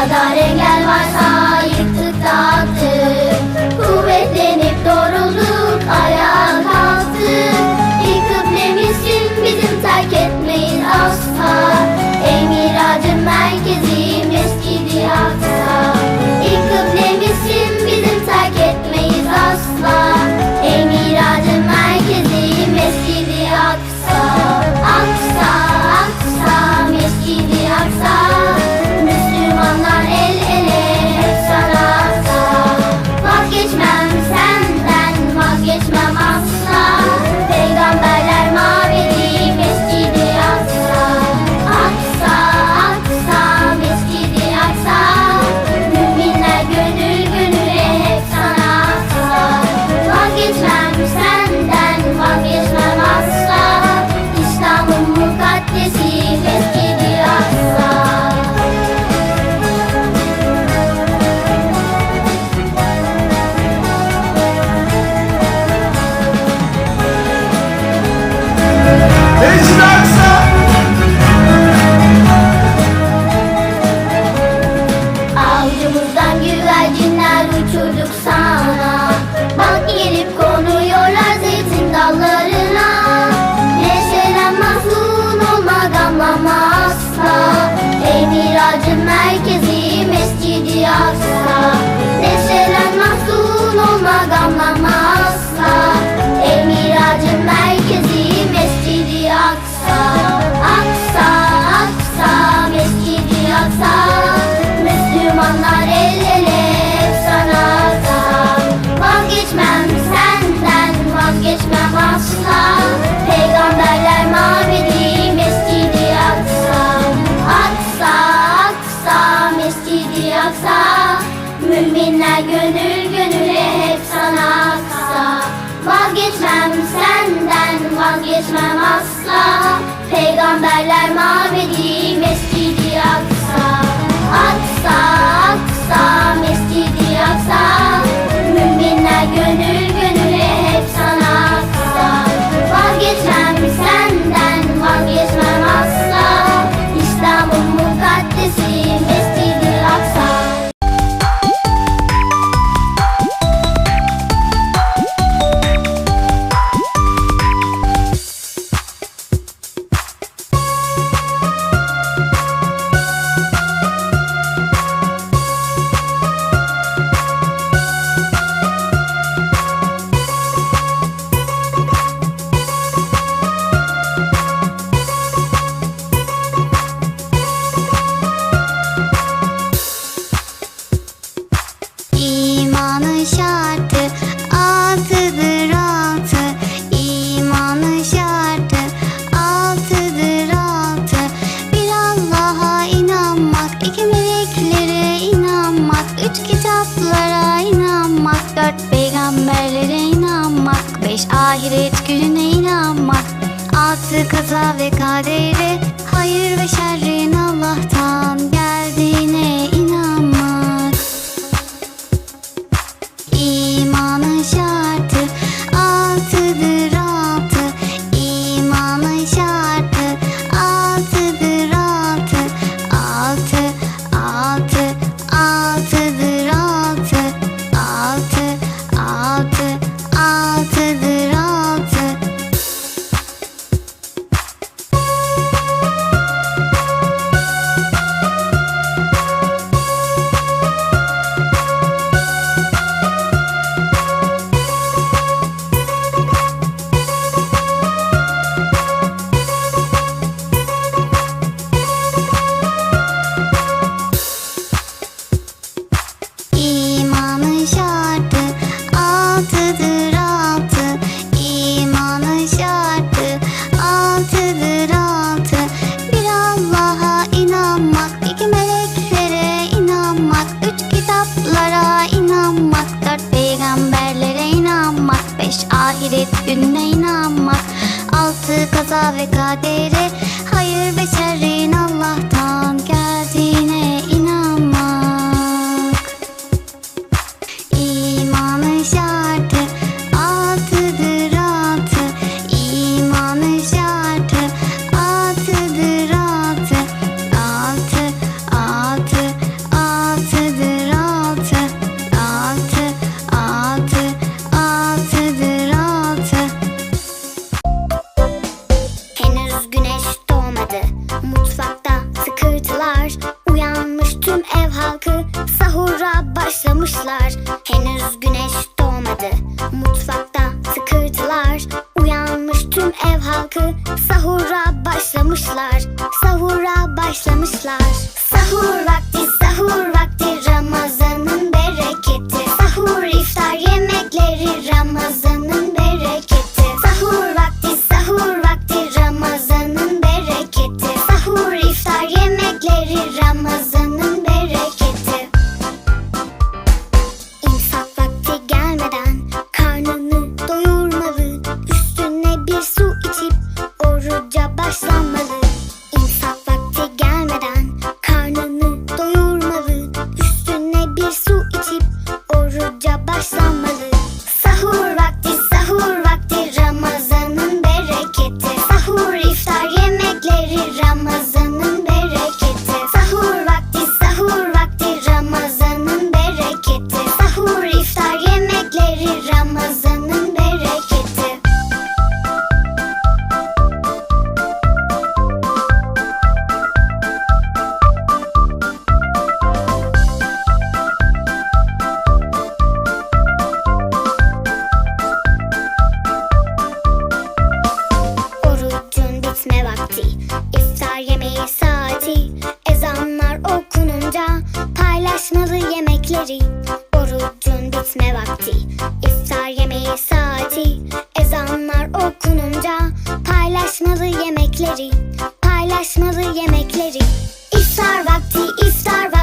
kadar engel varsa Müminler gönül gönüle hep sana aksa Vazgeçmem senden vazgeçmem asla. Peygamberler mabedi mescidi aksa. Aksa aksa mescidi aksa. kaza ve kaderi Hayır ve şerri inanmak Altı kaza ve kadere hayır ve şer mutfakta sıkırtılar Uyanmış tüm ev halkı sahura başlamışlar. on my paylaşmalı yemekleri. İftar vakti iftar vakti.